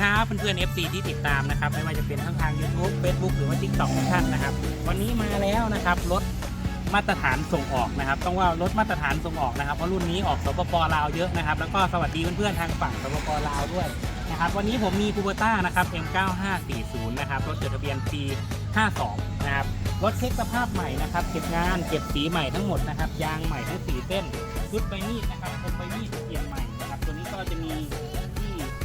ครับเพื่อนๆ FC ที่ติดตามนะครับไม่ว่าจะเป็นทั้งทาง YouTube Facebook หรือว่า TikTok ทุกท่านนะครับ วันนี้มาแล้วนะครับรถมาตรฐานส่งออกนะครับ ต้องว่ารถมาตรฐานส่งออกนะครับเพราะรุ่นนี้ออกสปปลาวเยอะนะครับ แล้วก็สวัสดีเพื่อนๆทางฝั่งสปปลาวด้วยนะครับวันนี้ผมมีคูเบต้านะครับ M9540 นะครับรถจดทะเบียนปี 52 นะครับรถเช็คสภาพใหม่นะครับเก็บงานเก็บสีใหม่ทั้งหมดนะครับยางใหม่ทั้งสีเส้นชุดใบมีดนะครับคมใบมีดเปลี่ยนใหม่นะครับตัวนี้ก็จะมี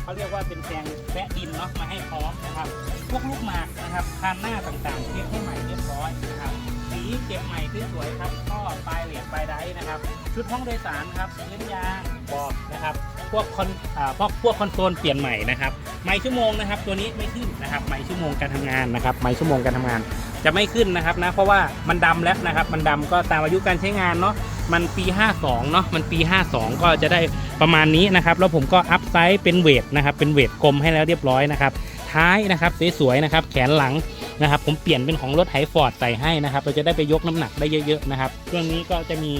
เขาเรียกว่าเป็นแปลงแปะดินเนาะมาให้พร้อมนะครับ พวกลูกหมากนะครับคานหน้าต่างๆเก็บให้ใหม่เรียบร้อยนะครับสีเก็บใหม่ที่สวยครับก็ปลายเหลี่ยมปลายไดนะครับ ชุดห้องโดยสารครับเล่นยางบอกนะครับ พวกคอนอ่าพวกพวกคอนโซลเปลี่ยนใหม่นะครับไม้ชั่วโมงนะครับ ตัวนี้ไม่ขึ้นนะครับไม้ชั่วโมงการทำงานนะครับไม้ชั่วโมงการทำงานจะไม่ขึ้นนะครับนะเพราะว่ามันดำแล้วนะครับ มันดำก็ตามอายุการใช้งานเนาะ มันปี 52 เนาะมันปี 52 ก็จะได้ประมาณนี้นะครับ แล้วผมก็อัพไซส์เป็นเวทนะครับ เป็นเวทกลมให้แล้วเรียบร้อยนะครับ ท้ายนะครับสวยๆนะครับ แขนหลังนะครับ ผมเปลี่ยนเป็นของรถไถฟอร์ดใส่ให้นะครับ เราจะได้ไปยกน้ำหนักได้เยอะๆนะครับเครื่องนี้ก็จะมี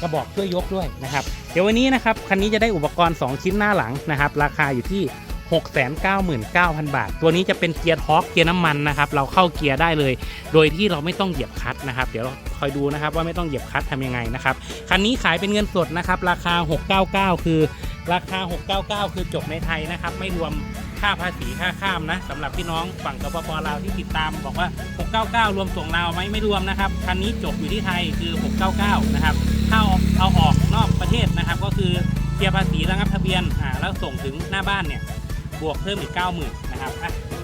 กระบอกช่วยยกด้วยนะครับ เดี๋ยววันนี้นะครับ คันนี้จะได้อุปกรณ์ 2 ชิ้นหน้าหลังนะครับ ราคาอยู่ที่ 699,000 บาท ตัวนี้จะเป็นเกียร์ท็อร์กเกียร์น้ำมันนะครับ เราเข้าเกียร์ได้เลย โดยที่เราไม่ต้องเหยียบคัตนะครับ เดี๋ยวเราคอยดูนะครับว่าไม่ต้องเหยียบคัตทำยังไงนะครับ คันนี้ขายเป็นเงินสดนะครับ ราคา 699 คือราคา 699 คือจบในไทยนะครับ ไม่รวมค่าภาษีค่าข้ามนะสำหรับพี่น้องฝั่งสปปลาวที่ติดตาม บอกว่า 699 รวมส่งลาวไหมไม่รวมนะครับ คันนี้จบอยู่ที่ไทยคือ 699 นะครับถ้าเอาเอาออกนอกประเทศนะครับ ก็คือเสียภาษีระงับทะเบียนอ่าแล้วส่งถึงหน้าบ้านเนี่ย บวกเพิ่มอีก 90,000 นะครับอะ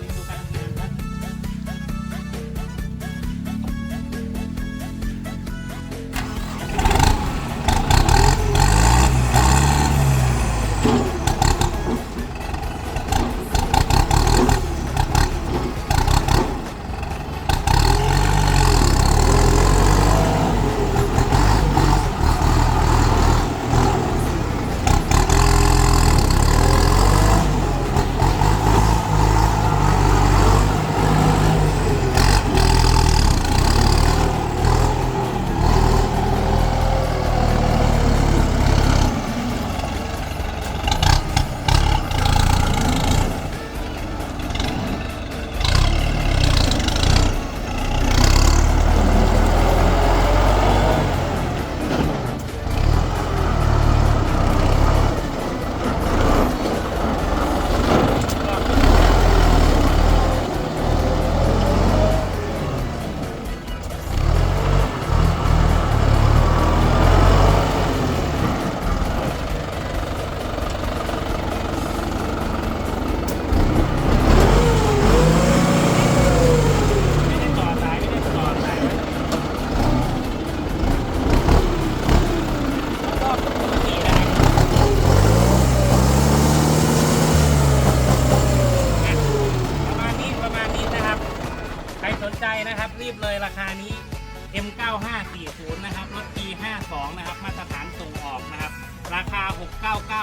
9540 นะครับ รถ G52 นะครับ มาตรฐานส่งออกนะครับ ราคา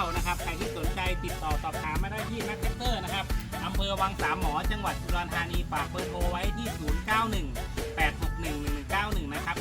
699 นะครับ ใครที่สนใจติดต่อสอบถามมาได้ที่แม็กเตอร์นะครับอำเภอวังสามหมอ จังหวัดสุราษฎร์ธานี ฝากเบอร์โทรไว้ที่ 0918611191 นะครับ